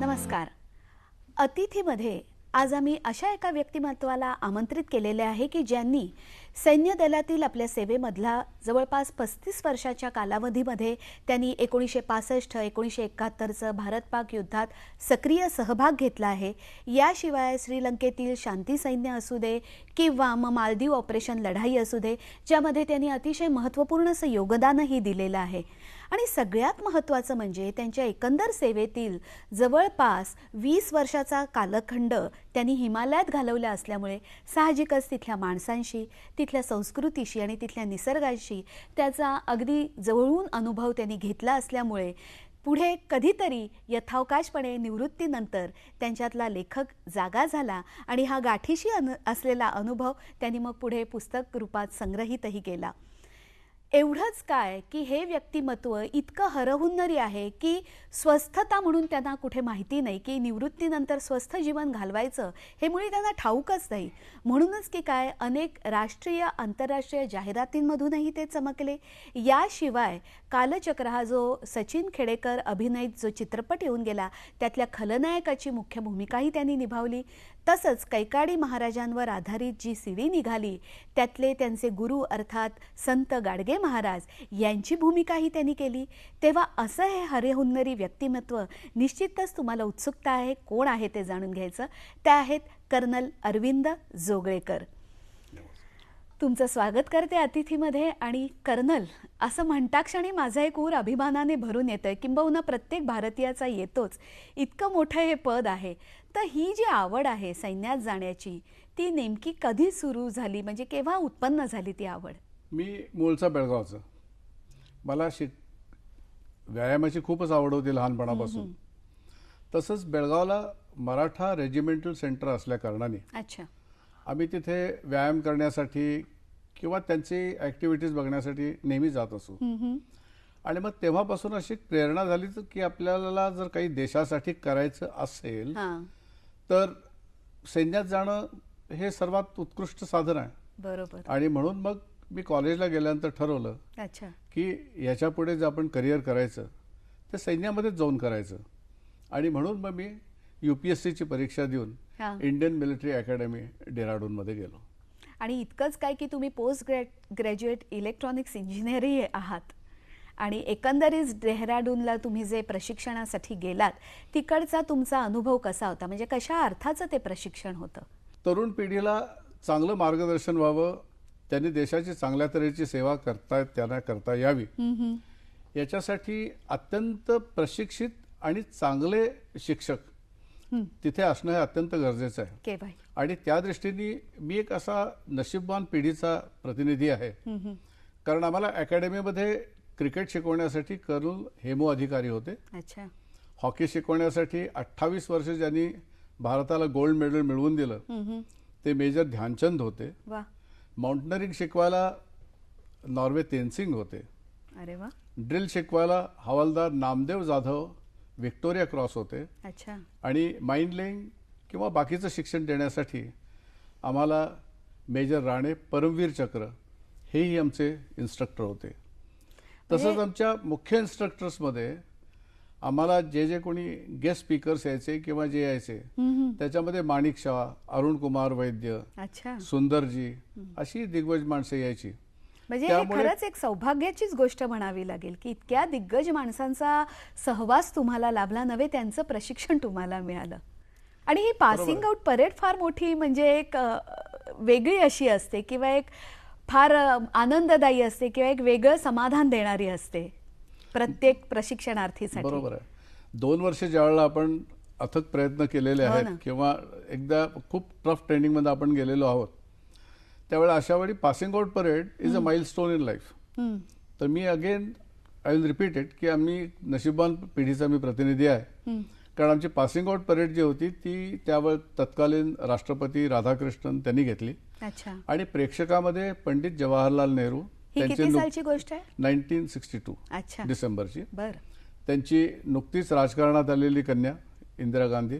नमस्कार. अतिथीमध्ये आज आम्ही अशा एका व्यक्तिमत्वाला आमंत्रित केलेले आहे की ज्यांनी सैन्य दलातील आपल्या सेवेमधला जवळपास पस्तीस वर्षाच्या कालावधीमध्ये त्यांनी एकोणीसशे पासष्ट एकोणीसशे एकाहत्तरचं भारत पाक युद्धात सक्रिय सहभाग घेतला आहे. याशिवाय श्रीलंकेतील शांती सैन्य असू दे किंवा मग मालदीव ऑपरेशन लढाई असू दे ज्यामध्ये त्यांनी अतिशय महत्त्वपूर्ण असं योगदानही दिलेलं आहे. आणि सगळ्यात महत्त्वाचं म्हणजे त्यांच्या एकंदर सेवेतील जवळपास वीस वर्षाचा कालखंड त्यांनी हिमालयात घालवला असल्यामुळे साहजिकच तिथल्या माणसांशी तिथल्या संस्कृतीशी आणि तिथल्या निसर्गाशी त्याचा अगदी जवळून अनुभव त्यांनी घेतला असल्यामुळे पुढे कधीतरी यथावकाशपणे निवृत्तीनंतर त्यांच्यातला लेखक जागा झाला आणि हा गाठीशी अनु असलेला अनुभव त्यांनी मग पुढे पुस्तक रूपात संग्रहितही केला. एवढंच काय की हे व्यक्तिमत्व इतकं हरहुन्नरी आहे की स्वस्थता म्हणून त्यांना कुठे माहिती नाही की निवृत्तीनंतर स्वस्थ जीवन घालवायचं हे मुळी त्यांना ठाऊकच नाही. म्हणूनच की काय अनेक राष्ट्रीय आंतरराष्ट्रीय जाहिरातींमधूनही ते चमकले. याशिवाय कालचक्र हा जो सचिन खेडेकर अभिनयित जो चित्रपट येऊन गेला त्यातल्या खलनायकाची मुख्य भूमिकाही त्यांनी निभावली. तसंच कैकाडी महाराजांवर आधारित जी सीडी निघाली त्यातले त्यांचे गुरु अर्थात संत गाडगे महाराज यांची भूमिकाही त्यांनी केली. तेव्हा असं हे हरेहुन्नरी व्यक्तिमत्व निश्चितच तुम्हाला उत्सुकता आहे कोण आहे ते जाणून घ्यायचं. त्या आहेत कर्नल अरविंद जोगळेकर. तुमचं स्वागत करते अतिथीमध्ये आणि कर्नल असं म्हणता क्षणी माझा एक ऊर अभिमानाने भरून येतं किंबहुना प्रत्येक भारतीयाचा येतोच. इतकं मोठं हे पद आहे. तर ही जी आवड आहे सैन्यात जाण्याची ती नेमकी कधी सुरू झाली? म्हणजे केव्हा उत्पन्न झाली ती आवड? मी मूळचा बेळगावचा. मला शिक व्यायामाची खूपच आवड होती लहानपणापासून. तसंच बेळगावला मराठा रेजिमेंटल सेंटर असल्या कारणाने अच्छा. आम्ही तिथे व्यायाम करण्यासाठी किंवा त्यांची ॲक्टिव्हिटीज बघण्यासाठी नेहमी जात असू. आणि मग तेव्हापासून अशी प्रेरणा झाली की आपल्याला जर काही देशासाठी करायचं असेल तर सैन्यात जाणं हे सर्वात उत्कृष्ट साधन आहे. बरोबर. आणि म्हणून मग मी कॉलेजला गेल्यानंतर ठरवलं अच्छा. की याच्यापुढे जे आपण करिअर करायचं ते सैन्यामध्येच जाऊन करायचं. आणि म्हणून मग मी यू पी एस सीची परीक्षा देऊन इंडियन मिलिटरी अकॅडमी डेहराडूनमध्ये गेलो. आणि इतकंच काय की तुम्ही पोस्ट ग्रॅ ग्रॅज्युएट इलेक्ट्रॉनिक्स इंजिनियरही आहात. आणि एकंदरीत डेहराडूनला तुम्ही जे प्रशिक्षणासाठी गेलात तिकडचा तुमचा अनुभव कसा होता? म्हणजे कशा अर्थाचं ते प्रशिक्षण होतं? तरुण पिढीला चांगलं मार्गदर्शन व्हावं त्यांनी देशाची चांगल्या तऱ्हेची सेवा करता त्यांना करता यावी. याच्यासाठी अत्यंत प्रशिक्षित आणि चांगले शिक्षक तिथे असणं हे अत्यंत गरजेचं आहे. आणि त्या दृष्टीने मी एक असा नशीबवान पिढीचा प्रतिनिधी आहे. कारण आम्हाला अकॅडमीमध्ये क्रिकेट शिकवण्यासाठी कर्नल हेमू अधिकारी होते. अच्छा. हॉकी शिकवण्यासाठी अठ्ठावीस वर्ष ज्यांनी भारताला गोल्ड मेडल मिळवून दिलं ते मेजर ध्यानचंद होते. माउंटनरिंग शिकवायला नॉर्वे तेनसिंग होते. अरे वा. ड्रिल शिकवायला हवालदार नामदेव जाधव व्हिक्टोरिया क्रॉस होते. अच्छा. आणि माइंड लेईंग किंवा बाकीचं शिक्षण देण्यासाठी आम्हाला मेजर राणे परमवीर चक्र हेही आमचे इन्स्ट्रक्टर होते. तसंच आमच्या मुख्य इन्स्ट्रक्टर्समध्ये आम्हाला जे जे कोणी गेस्ट स्पीकर्स यायचे किंवा जे यायचे त्याच्यामध्ये माणिक शाह अरुण कुमार वैद्य अच्छा. सुंदरजी अशी दिग्गज माणसं यायची. म्हणजे खरंच एक सौभाग्याचीच गोष्ट म्हणावी लागेल की इतक्या दिग्गज माणसांचा सहवास तुम्हाला लाभला नव्हे त्यांचं प्रशिक्षण तुम्हाला मिळालं. आणि ही पासिंग. आउट परेड फार मोठी म्हणजे एक वेगळी अशी असते किंवा एक फार आनंददायी असते किंवा एक वेगळं समाधान देणारी असते प्रत्येक प्रशिक्षणार्थीसाठी बरोबर आहे दोन वर्ष ज्यावेळेला आपण अथक प्रयत्न केलेले हो आहेत. किंवा एकदा खूप टफ ट्रेनिंगमध्ये आपण गेलेलो आहोत त्यावेळेला अशा वेळी passing out parade is a milestone in life. तर मी again I will repeat it की आम्ही नशिबान पिढीचा मी प्रतिनिधी आहे. कारण आमची पासिंग आउट परेड जी होती ती त्यावेळ तत्कालीन राष्ट्रपती राधाकृष्णन त्यांनी घेतली. आणि प्रेक्षकामध्ये पंडित जवाहरलाल नेहरू सालची गोष्ट आहे? नाईन्टीन सिक्स्टी टू डिसेंबरची. बर. त्यांची नुकतीच राजकारणात आलेली कन्या इंदिरा गांधी.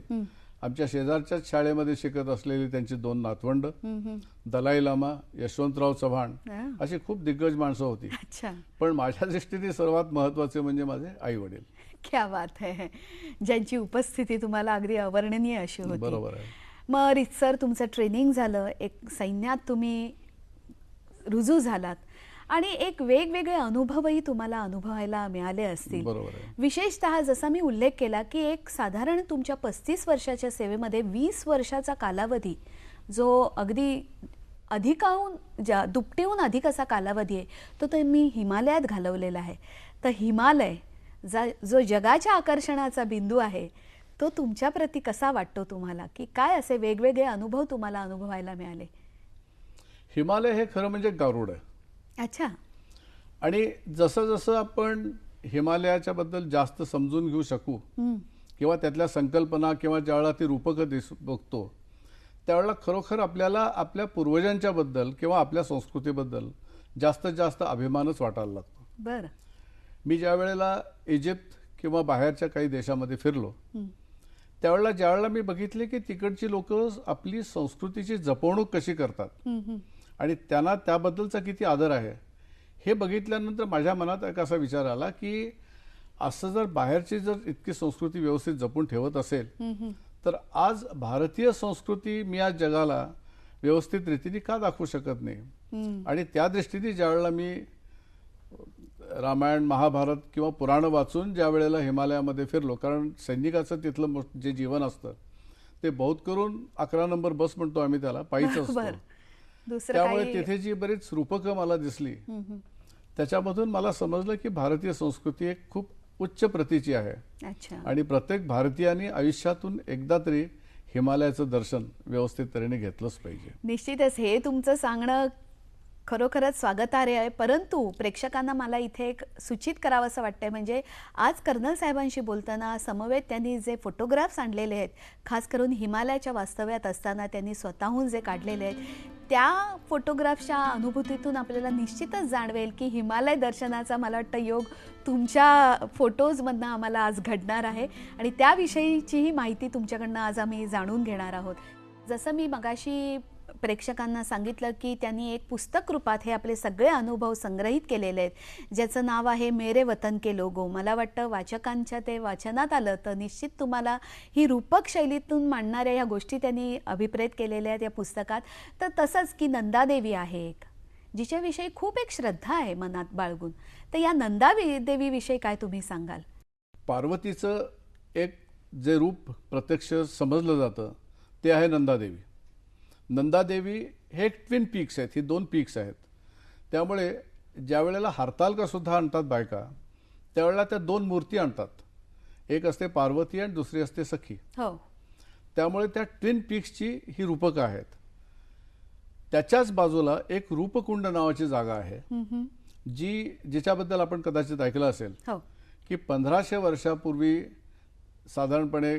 आमच्या शेजारच्याच शाळेमध्ये शिकत असलेली त्यांची दोन नातवंड दलाई लामा यशवंतराव चव्हाण. अशी खूप दिग्गज माणसं होती. पण माझ्या दृष्टीने सर्वात महत्त्वाचे म्हणजे माझे आई वडील क्या बात आहे ज्यांची उपस्थिती तुम्हाला अगदी अवर्णनीय अशी होती. बरोबर मग रितसर तुमचं ट्रेनिंग झालं. एक सैन्यात तुम्ही रुजू झालात. आणि एक वेगवेगळे अनुभवही तुम्हाला अनुभवायला मिळाले असतील. विशेषतः जसा मी उल्लेख केला की एक साधारण तुमच्या पस्तीस वर्षाच्या सेवेमध्ये वीस वर्षाचा कालावधी जो अगदी अधिकाहून ज्या दुपटीहून अधिक असा कालावधी आहे तो तुम्ही हिमालयात घालवलेला आहे. तर हिमालय जा जो जगाच्या आकर्षणाचा बिंदू आहे तो तुमच्याप्रती कसा वाटतो तुम्हाला? की काय असे वेगवेगळे अनुभव तुम्हाला अनुभवायला मिळाले? हिमालय हे खरं म्हणजे गारुड आहे. अच्छा. आणि जसं जसं आपण हिमालयाच्या बद्दल जास्त समजून घेऊ शकू. किंवा त्यातल्या संकल्पना किंवा ज्यावेळेला ती रूपकं दिस बघतो त्यावेळेला खरोखर आपल्याला आपल्या पूर्वजांच्या बद्दल किंवा आपल्या संस्कृतीबद्दल जास्तीत जास्त अभिमानच वाटायला लागतो. बरं. मी ज्या वेळेला इजिप्त किंवा बाहेरच्या काही देशामध्ये फिरलो. त्यावेळेला ज्यावेळेला मी बघितले की तिकडची लोक आपली संस्कृतीची जपवणूक कशी करतात. आणि त्यांना त्याबद्दलचा किती आदर आहे हे बघितल्यानंतर माझ्या मनात एक असा विचार आला की असं जर बाहेरची जर इतकी संस्कृती व्यवस्थित जपून ठेवत असेल. तर आज भारतीय संस्कृती मी आज जगाला व्यवस्थित रीतीने का दाखवू शकत नाही. आणि त्या दृष्टीने ज्या वेळेला मी रामायण महाभारत किंवा पुराणं वाचून ज्या वेळेला हिमालयामध्ये फिरलो कारण सैनिकाचं तिथलं जे जीवन असतं ते बहुत करून अकरा नंबर बस म्हणतो आम्ही त्याला पायीच असतो. त्यामुळे तिथे जी बरीच रूपकं मला दिसली. त्याच्यामधून मला समजलं की भारतीय संस्कृती एक खूप उच्च प्रतीची आहे. अच्छा. आणि प्रत्येक भारतीयाने आयुष्यातून एकदा तरी हिमालयाचं दर्शन व्यवस्थित तऱ्हेने घेतलंच पाहिजे. निश्चितच हे तुमचं सांगणं खरोखरच स्वागतार्ह आहे. परंतु प्रेक्षकांना मला इथे एक सूचित करावं असं वाटतंय. म्हणजे आज कर्नल साहेबांशी बोलताना समवेत त्यांनी जे फोटोग्राफ्स आणलेले आहेत खास करून हिमालयाच्या वास्तव्यात असताना त्यांनी स्वतःहून जे काढलेले आहेत त्या फोटोग्राफच्या अनुभूतीतून आपल्याला निश्चितच जाणवेल की हिमालय दर्शनाचा मला वाटतं योग तुमच्या फोटोजमधनं आम्हाला आज घडणार आहे. आणि त्याविषयीचीही माहिती तुमच्याकडनं आज आम्ही जाणून घेणार आहोत. जसं मी मगाशी प्रेक्षकांना सांगितलं की त्यांनी एक पुस्तक रूपात हे आपले सगळे अनुभव संग्रहित केलेले आहेत. ज्याचं नाव आहे मेरे वतन के लोगो. मला वाटतं वाचकांच्या ते वाचनात आलं तर निश्चित तुम्हाला ही रूपक शैलीतून मांडणाऱ्या या गोष्टी त्यांनी अभिप्रेत केलेल्या आहेत या पुस्तकात. तर तसंच की नंदादेवी आहे एक जिच्याविषयी खूप एक श्रद्धा आहे मनात बाळगून. तर या नंदा देवीविषयी काय तुम्ही सांगाल? पार्वतीचं एक जे रूप प्रत्यक्ष समजलं जातं ते आहे नंदादेवी नंदादेवी हे ट्विन पीक्स आहेत ही दोन पीक्स आहेत. त्यामुळे ज्या वेळेला हरतालका सुद्धा आणतात बायका त्यावेळेला त्या दोन मूर्ती आणतात. एक असते पार्वती आणि दुसरी असते सखी. हो. त्यामुळे त्या ट्विन पीक्सची ही रूपकं आहेत. त्याच्याच बाजूला एक रूपकुंड नावाची जागा आहे. जी जिच्याबद्दल आपण कदाचित ऐकलं असेल हो. की पंधराशे वर्षापूर्वी साधारणपणे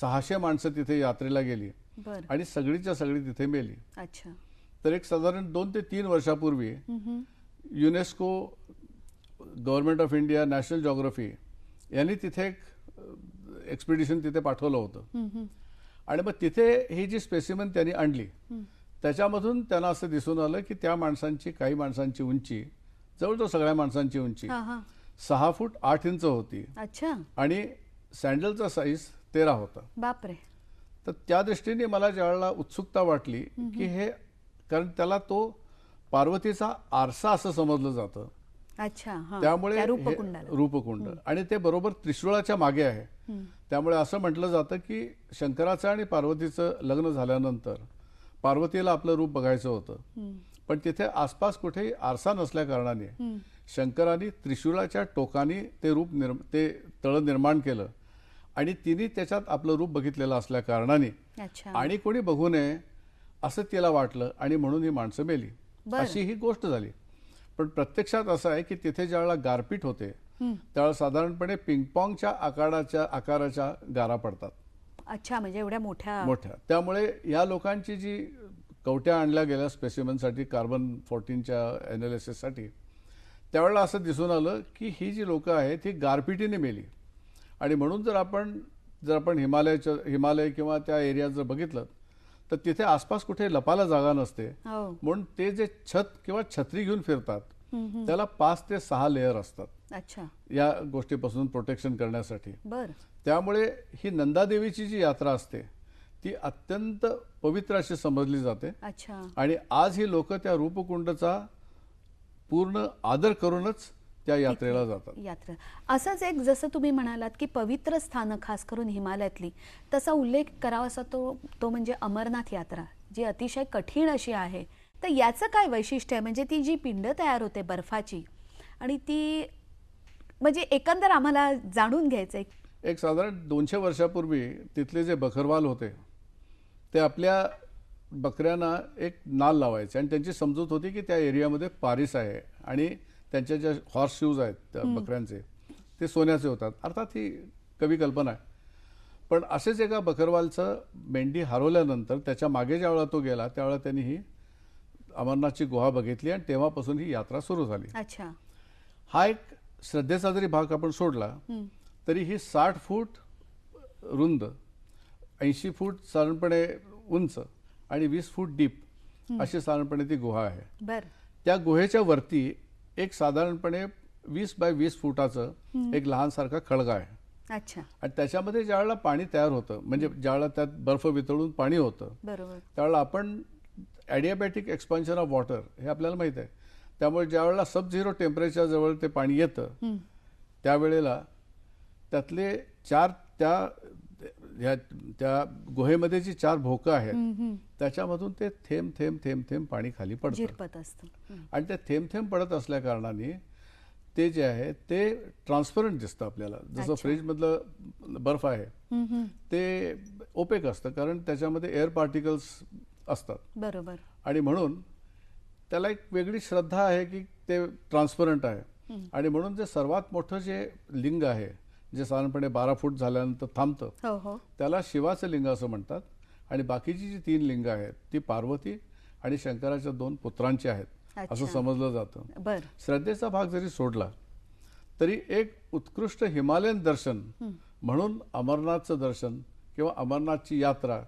सहाशे माणसं तिथे यात्रेला गेली. आणि सगळीच्या सगळी तिथे मेली. अच्छा. तर एक साधारण दोन ते तीन वर्षापूर्वी. UNESCO government of India national geography यांनी तिथे एक एक्सपिडिशन तिथे पाठवलं होतं. आणि मग तिथे ही जी स्पेसिमन त्यांनी आणली. त्याच्यामधून त्यांना असं दिसून आलं की त्या माणसांची काही माणसांची उंची जवळजवळ सगळ्या माणसांची उंची सहा फूट आठ इंच होती. अच्छा. आणि सँडलचा साईज तेरा होता. बापरे. तर त्या दृष्टीने मला ज्यावेळेला उत्सुकता वाटली की हे कारण त्याला तो पार्वतीचा आरसा असं समजलं जातं. अच्छा हा. त्यामुळे रूपकुंड. आणि ते बरोबर त्रिशूळाच्या मागे आहे. त्यामुळे असं म्हटलं जातं की शंकराचं आणि पार्वतीचं लग्न झाल्यानंतर पार्वतीला आपलं रूप बघायचं होतं. पण तिथे आसपास कुठेही आरसा नसल्या कारणाने. शंकराने त्रिशूळाच्या टोकानी ते रूप निर्म ते तळ निर्माण केलं. आणि तिने त्याच्यात आपलं रूप बघितलेलं असल्या कारणाने अच्छा. आणि कोणी बघू नये असं तिला वाटलं आणि म्हणून ही माणसं मेली. अशी ही गोष्ट झाली. पण प्रत्यक्षात असं आहे की तिथे ज्यावेळेला गारपीट होते. त्यावेळेला साधारणपणे पिंगपॉंगच्या आकाराच्या आकाराच्या गारा पडतात. अच्छा म्हणजे एवढ्या मोठ्या. मोठ्या. त्यामुळे या लोकांची जी कवट्या आणल्या गेल्या स्पेसिमेनसाठी कार्बन फोर्टीनच्या अनालिसिससाठी त्यावेळेला असं दिसून आलं की ही जी लोकं आहेत ही गारपिटीने मेली. आणि म्हणून जर आपण जर आपण हिमालयाच्या हिमालय किंवा त्या एरियात जर बघितलं तर तिथे आसपास कुठे लपायला जागा नसते. हो. म्हणून ते जे छत किंवा छत्री घेऊन फिरतात. त्याला पाच ते सहा लेअर असतात. अच्छा. या गोष्टीपासून प्रोटेक्शन करण्यासाठी. बर. त्यामुळे ही नंदादेवीची जी यात्रा असते ती अत्यंत पवित्र अशी समजली जाते. अच्छा. आणि आज ही लोक त्या रूपकुंडचा पूर्ण आदर करूनच त्या यात्रेला जातात. यात्रा. असंच एक जसं तुम्ही म्हणालात की पवित्र स्थानं खास करून हिमालयातली तसा उल्लेख करावासा तो तो म्हणजे अमरनाथ यात्रा जी अतिशय कठीण अशी आहे. तर याचं काय वैशिष्ट्य आहे? म्हणजे ती जी पिंड तयार होते बर्फाची आणि ती म्हणजे एकंदर आम्हाला जाणून घ्यायचं आहे एक साधारण दोनशे वर्षापूर्वी तिथले जे बकरवाल होते ते आपल्या बकऱ्यांना एक नाल लावायचे आणि त्यांची समजूत होती की त्या एरियामध्ये पारिस आहे आणि त्यांच्या ज्या हॉर्स शूज आहेत त्या बकऱ्यांचे ते सोन्याचे होतात. अर्थात ही कवी कल्पना आहे. पण असेच एका बकरवालचं मेंढी हरवल्यानंतर त्याच्यामागे ज्यावेळेला तो गेला त्यावेळेला त्यांनी ही अमरनाथची गुहा बघितली आणि तेव्हापासून ही यात्रा सुरू झाली. अच्छा. हा एक श्रद्धेचा जरी भाग आपण सोडला. तरी ही साठ फूट रुंद ऐंशी फूट साधारणपणे उंच आणि वीस फूट डीप अशी साधारणपणे ती गुहा आहे. त्या गुहेच्या वरती एक साधारणपणे वीस बाय वीस फुटाचं एक लहानसारखा खळगा आहे. अच्छा. आणि त्याच्यामध्ये ज्यावेळेला पाणी तयार होतं म्हणजे ज्यावेळेला त्यात बर्फ वितळून पाणी होतं बरोबर. त्यावेळेला आपण ॲडियाबॅटिक एक्सपान्शन ऑफ वॉटर हे आपल्याला माहीत आहे. त्यामुळे ज्यावेळेला सब झिरो टेम्परेचर जवळ ते पाणी येतं. त्यावेळेला त्यातले चार त्या ह्या त्या गुहेमध्ये जी चार भोकं आहेत. त्याच्यामधून ते थेंब थेंब थेंब थेंब पाणी खाली पडतं. आणि ते थेंब थेंब पडत असल्या कारणाने ते जे आहे ते ट्रान्सपरंट दिसतं आपल्याला जसं. फ्रीजमधलं बर्फ आहे. ते ओपेक असतं कारण त्याच्यामध्ये एअर पार्टिकल्स असतात बरोबर आणि म्हणून त्याला एक वेगळी श्रद्धा आहे की ते ट्रान्सपरंट आहे आणि म्हणून जे सर्वात मोठं जे लिंग आहे जे साधारणपणे बारा फूट झाल्यानंतर थांबतं हो हो. त्याला शिवाचं लिंग असं म्हणतात. आणि बाकीची जी तीन लिंग आहेत ती पार्वती आणि शंकराच्या दोन पुत्रांची आहेत असं. समजलं जातं. श्रद्धेचा भाग जरी सोडला तरी एक उत्कृष्ट हिमालयन दर्शन म्हणून अमरनाथचं दर्शन किंवा अमरनाथची यात्रा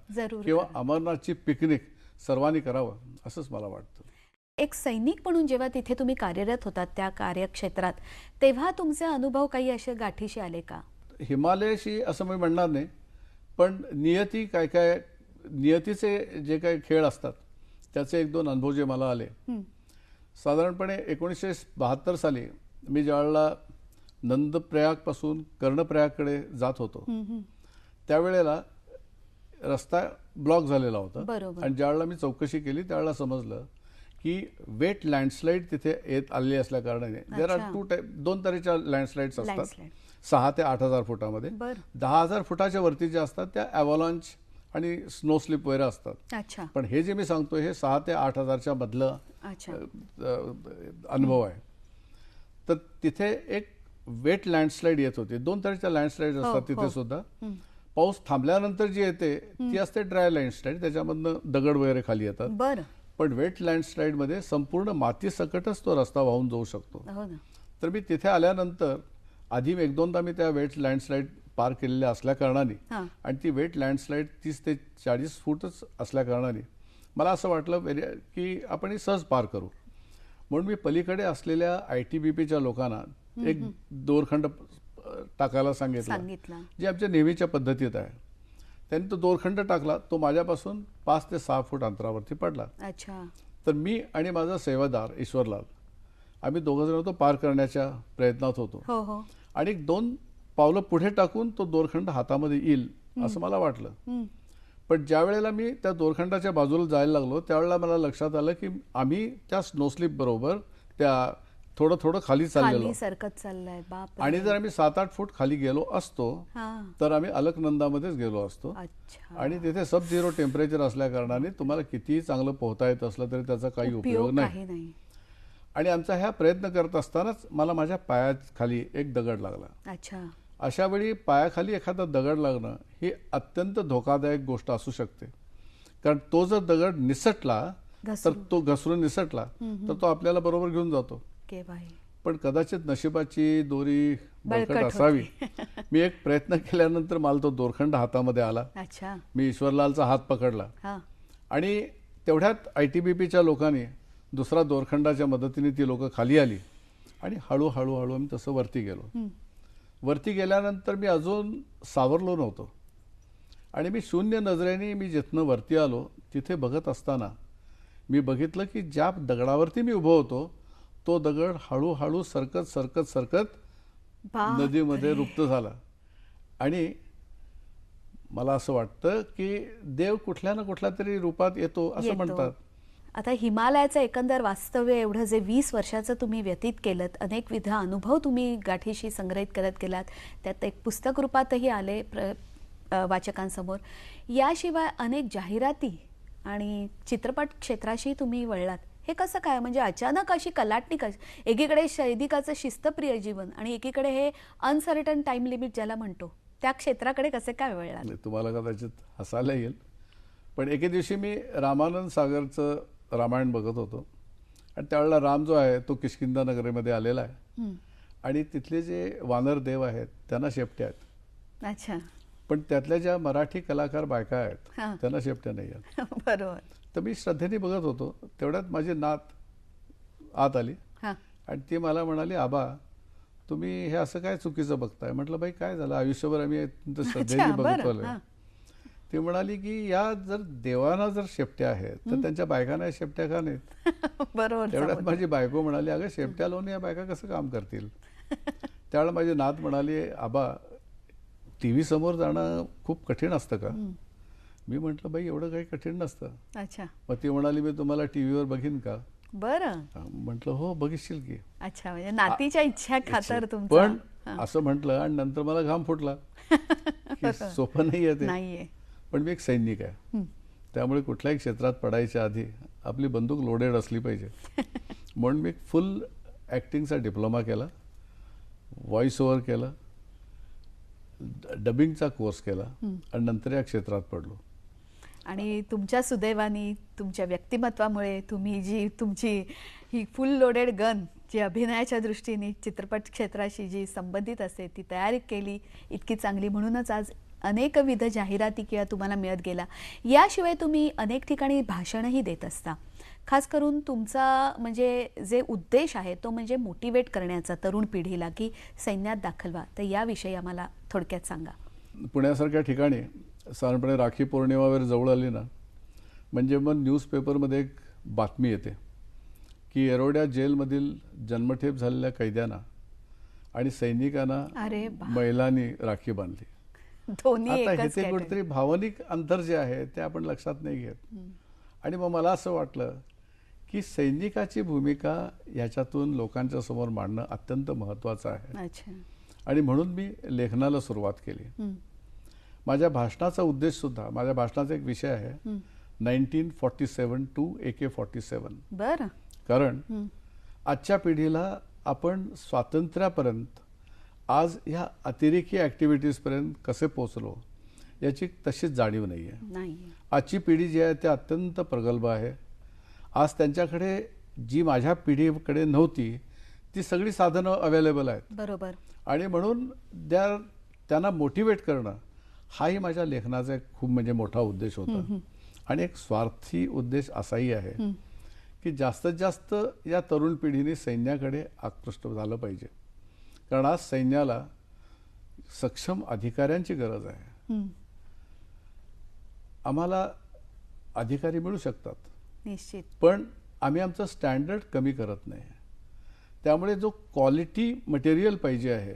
किंवा. अमरनाथची पिकनिक सर्वांनी करावं असंच मला वाटतं. एक सैनिक म्हणून जेव्हा तिथे तुम्ही कार्यरत होतात त्या कार्यक्षेत्रात तेव्हा तुमचे अनुभव काही असे गाठीशी आले का हिमालयाशी असं मी म्हणणार नाही पण नियती काय काय नियतीचे जे काही खेळ असतात त्याचे एक दोन अनुभव जे मला आले. साधारणपणे एकोणीसशे बहात्तर साली मी ज्यावेळेला नंदप्रयागपासून कर्णप्रयागकडे जात होतो. त्यावेळेला रस्ता ब्लॉक झालेला होता बरोबर. आणि ज्यावेळेला मी चौकशी केली त्यावेळेला समजलं की वेट लँडस्लाईड तिथे येत आलेली असल्या कारणाने देर आर. टू टाईप दोन तऱ्हेच्या लँडस्लाईड्स असतात. सहा ते आठ हजार फुटामध्ये. दहा हजार फुटाच्या वरती जे असतात त्या अव्हॉलॉन्च आणि स्नो स्लिप वगैरे असतात. अच्छा. पण हे जे मी सांगतो हे सहा ते आठ हजारच्या मधलं अनुभव आहे. तर तिथे एक वेट लँडस्लाईड येत होती. दोन तऱ्हेच्या लँडस्लाईड हो, असतात तिथे हो. सुद्धा. हं. पाऊस थांबल्यानंतर जी येते ती असते ड्राय लँडस्लाईड त्याच्यामधनं दगड वगैरे खाली येतात. बर. पण वेट लँडस्लाईडमध्ये संपूर्ण माती सकटच तो रस्ता वाहून जाऊ शकतो. हो तर मी तिथे आल्यानंतर आधी एक दोनदा मी त्या वेट लँडस्लाईड पार केलेल्या असल्या कारणाने आणि ती वेट लँडस्लाईड तीस ते चाळीस फूटच असल्या कारणाने मला असं वाटलं की आपण ही सहज पार करू. म्हणून मी पलीकडे असलेल्या आय टी बी पीच्या लोकांना एक दोरखंड टाकायला सांगितलं. जे आमच्या नेहमीच्या पद्धतीत आहे. त्यांनी तो दोरखंड टाकला तो माझ्यापासून पाच ते सहा फूट अंतरावरती पडला. अच्छा. तर मी आणि माझा सेवादार ईश्वरलाल आम्ही दोघं जण तो पार करण्याच्या प्रयत्नात होतो. हो हो. आणि दोन पावलं पुढे टाकून तो दोरखंड हातामध्ये येईल असं मला वाटलं. पण ज्या वेळेला मी त्या दोरखंडाच्या बाजूला जायला लागलो त्यावेळेला मला लक्षात आलं की आम्ही त्या स्नोस्लिप बरोबर त्या थोडं थोडं खाली चाललेलो. खाली सरकत चाललाय बाप आणि जर आम्ही सात आठ फूट खाली गेलो असतो हा. तर आम्ही अलकनंदामध्येच गेलो असतो. अच्छा. आणि तिथे सब झिरो टेम्परेचर असल्या कारणाने तुम्हाला कितीही चांगलं पोहता येत असलं तरी त्याचा काही उपयोग नाही. आणि आमचा ह्या प्रयत्न करत असतानाच मला माझ्या पायाखाली एक दगड लागला. अच्छा. अशा वेळी पायाखाली एखादा दगड लागणं ही अत्यंत धोकादायक गोष्ट असू शकते. कारण तो जर दगड निसटला तर तो घसरून निसटला तर तो आपल्याला बरोबर घेऊन जातो. पण कदाचित नशिबाची दोरी बळकट असावी. मी एक प्रयत्न केल्यानंतर मला तो दोरखंड हातामध्ये आला. अच्छा. मी ईश्वरलालचा हात पकडला. आणि तेवढ्यात आय टी बी पीच्या लोकांनी दुसरा दोरखंडाच्या मदतीने ती लोकं खाली आली. आणि हळूहळू हळू आम्ही तसं वरती गेलो. वरती गेल्यानंतर मी अजून सावरलो नव्हतो. आणि मी शून्य नजरेने मी जिथनं वरती आलो तिथे बघत असताना मी बघितलं की ज्या दगडावरती मी उभं होतो तो दगड हळूहळू सरकत सरकत सरकत नदीमध्ये रुप्त झाला. आणि मला असं वाटतं की देव कुठल्या ना कुठल्या तरी रूपात येतो असं. म्हणतात. आता हिमालयाचं एकंदर वास्तव्य एवढं जे वीस वर्षाचं तुम्ही व्यतीत केलं अनेकविध अनुभव तुम्ही गाठीशी संग्रहित करत गेलात त्यात एक पुस्तक रूपातही आले प्र वाचकांसमोर. याशिवाय अनेक जाहिराती आणि चित्रपट क्षेत्राशी तुम्ही वळलात. हे कसं काय? म्हणजे अचानक अशी कलाटणी कशी? एकीकडे सैनिकाचं शिस्तप्रिय जीवन आणि एकीकडे हे अनसर्टन टाइम लिमिट ज्याला म्हणतो त्या क्षेत्राकडे कसे काय वळलात नाही, तुम्हाला कदाचित हसायला येईल. पण एके दिवशी मी रामानंद सागरचं रामायण बघत होतो. आणि त्यावेळेला राम जो आहे तो किष्किंदा नगरीमध्ये आलेला आहे. आणि तिथले जे वानर देव आहेत त्यांना शेपट्या आहेत. अच्छा. पण त्यातल्या ज्या मराठी कलाकार बायका आहेत. त्यांना शेपट्या नाही आहेत. बरोबर. तर मी श्रद्धेने बघत होतो. तेवढ्यात माझी नात आत आली. आणि ती मला म्हणाली आबा तुम्ही हे असं काय चुकीचं बघताय? म्हटलं बाई काय झालं? आयुष्यभर आम्ही श्रद्धेने बघत आलोय. ती म्हणाली की या जर देवांना जर शेपट्या आहेत तर त्यांच्या बायकांना या शेपट्या का नाहीत? बरोबर तेवढ्यात. माझी बायको म्हणाली अगं शेपट्या लावून या बायका कसं काम करतील? त्यावेळेला माझी नात म्हणाली आबा टी व्ही समोर जाणं खूप कठीण असतं का? मी म्हटलं बाई एवढं काही कठीण नसतं. अच्छा. मग ती म्हणाली मी तुम्हाला टी व्हीवर बघीन का? बरं. म्हटलं हो बघिशील की. अच्छा म्हणजे नातीच्या इच्छा खातर पण. असं म्हटलं आणि नंतर मला घाम फुटला. सोपं नाही आहे पण मी एक सैनिक आहे. त्यामुळे कुठल्याही क्षेत्रात पडायच्या आधी आपली बंदूक लोडेड असली पाहिजे. म्हणून मी फुल ॲक्टिंगचा डिप्लोमा केला व्हॉइस ओव्हर केला डबिंगचा कोर्स केला आणि नंतर या क्षेत्रात पडलो. आणि तुमच्या सुदैवानी तुमच्या व्यक्तिमत्वामुळे तुम्ही जी तुमची ही फुल लोडेड गन जी अभिनयाच्या दृष्टीने चित्रपट क्षेत्राशी जी संबंधित असते ती तयारी केली इतकी चांगली म्हणूनच आज अनेकविध जाहिराती किंवा तुम्हाला मिळत गेला. याशिवाय तुम्ही अनेक ठिकाणी भाषणही देत असता. खास करून तुमचा म्हणजे जे उद्देश आहे तो म्हणजे मोटिवेट करण्याचा तरुण पिढीला की सैन्यात दाखल व्हा. तर याविषयी आम्हाला थोडक्यात सांगा. पुण्यासारख्या ठिकाणी साधारणपणे राखी पौर्णिमा वगैरे जवळ आली ना म्हणजे मग न्यूजपेपरमध्ये एक बातमी येते की येरोड्या जेलमधील जन्मठेप झालेल्या कैद्यांना आणि सैनिकांना महिलांनी राखी बांधली. आता category. कुठेतरी भावनिक अंतर जे आहे ते आपण लक्षात नाही घेत. आणि मग मला असं वाटलं की सैनिकाची भूमिका याच्यातून लोकांच्या समोर मांडणं अत्यंत महत्त्वाचं आहे. आणि म्हणून मी लेखनाला सुरुवात केली. हं. माझ्या भाषणाचा उद्देश सुद्धा माझ्या भाषणाचा एक विषय आहे. Nineteen forty seven to A K forty seven. बरं. कारण. आजच्या पिढीला आपण स्वातंत्र्यापर्यंत आज ह्या अतिरेकी ॲक्टिव्हिटीजपर्यंत कसे पोचलो याची तशीच जाणीव नाही आहे. आजची पिढी जी आहे ती अत्यंत प्रगल्भ आहे. आज त्यांच्याकडे जी माझ्या पिढीकडे नव्हती ती सगळी साधनं अवेलेबल आहेत. बरोबर. आणि म्हणून त्या त्यांना मोटिवेट करणं हाही माझ्या लेखनाचा एक खूप म्हणजे मोठा उद्देश होता. आणि एक स्वार्थी उद्देश असाही आहे. की जास्तीत जास्त या तरुण पिढीने सैन्याकडे आकृष्ट झालं पाहिजे. कारण आज सैन्याला सक्षम अधिकाऱ्यांची गरज आहे. आम्हाला अधिकारी मिळू शकतात. निश्चित. पण आम्ही आमचं स्टँडर्ड कमी करत नाही. त्यामुळे जो क्वालिटी मटेरियल पाहिजे आहे.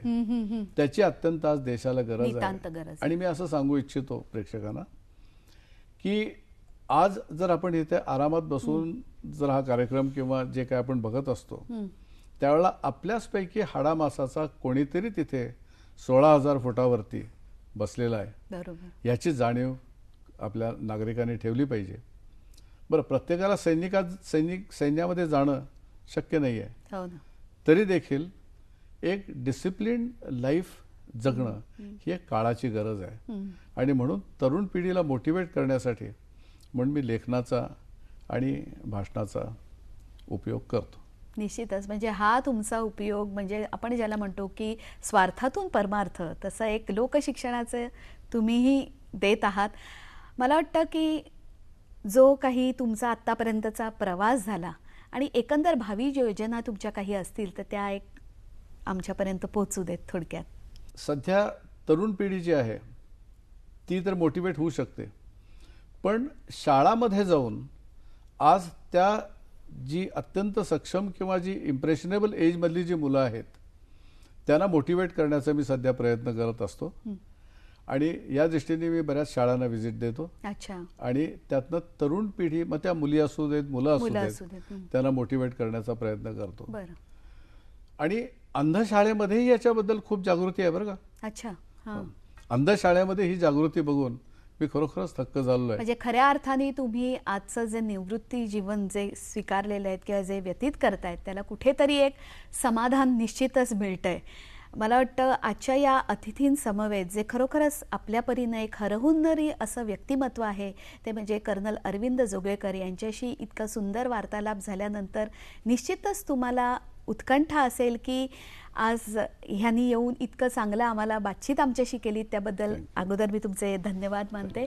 त्याची अत्यंत आज देशाला गरज आहे. आणि मी असं सांगू इच्छितो प्रेक्षकांना की आज जर आपण इथे आरामात बसून जर हा कार्यक्रम किंवा जे काय आपण बघत असतो. त्यावेळेला आपल्याचपैकी हाडामासाचा कोणीतरी तिथे सोळा हजार फुटावरती बसलेला आहे. याची जाणीव आपल्या नागरिकांनी ठेवली पाहिजे. बरं प्रत्येकाला सैनिकात सैनिक सैन्यामध्ये जाणं शक्य नाही आहे हो तरी देखील एक डिसिप्लिन लाईफ जगणं ही एक काळाची गरज आहे. आणि म्हणून तरुण पिढीला मोटिवेट करण्यासाठी म्हणून मी लेखनाचा आणि भाषणाचा उपयोग करतो. निश्चितच. म्हणजे हा तुमचा उपयोग म्हणजे आपण ज्याला म्हणतो की स्वार्थातून परमार्थ तसं एक लोकशिक्षणाचं तुम्हीही देत आहात. मला वाटतं की जो काही तुमचा आत्तापर्यंतचा प्रवास झाला आणि एकंदर भावी योजना तुमच्या काही असतील तर त्या एक आमच्यापर्यंत पोहोचू देत थोडक्यात. सध्या तरुण पिढी जी आहे ती तर मोटिवेट होऊ शकते. पण शाळामध्ये जाऊन आज त्या जी अत्यंत सक्षम किंवा जी इम्प्रेशनेबल एजमधली जी मुलं आहेत त्यांना मोटिवेट करण्याचा मी सध्या प्रयत्न करत असतो. आणि या दृष्टीने मी बऱ्याच शाळांना व्हिजिट देतो. अच्छा. आणि त्यातनं तरुण पिढी मग त्या मुली असू देत मुलं असू देत. त्यांना मोटिवेट करण्याचा प्रयत्न करतो. आणि अंधशाळेमध्येही याच्याबद्दल खूप जागृती आहे बरं का? अच्छा हां. अंधशाळेमध्ये ही जागृती बघून मी खरोखरच थक्क आहे. म्हणजे खऱ्या अर्थाने तुम्ही आजचं जे निवृत्ती जीवन जे स्वीकारलेलं आहे किंवा जे व्यतीत करतायत त्याला कुठेतरी एक समाधान निश्चितच मिळतंय. मला वाटतं आजच्या या अतिथींसमवेत जे खरोखरच आपल्या परीनं एक हरहुन्नरी असं व्यक्तिमत्व आहे ते म्हणजे कर्नल अरविंद जोगळेकर यांच्याशी इतका सुंदर वार्तालाप झाल्यानंतर निश्चितच तुम्हाला उत्कंठा असेल की आज ह्यांनी येऊन इतकं चांगलं आम्हाला बातचीत आमच्याशी केली त्याबद्दल अगोदर मी तुमचे धन्यवाद मानते.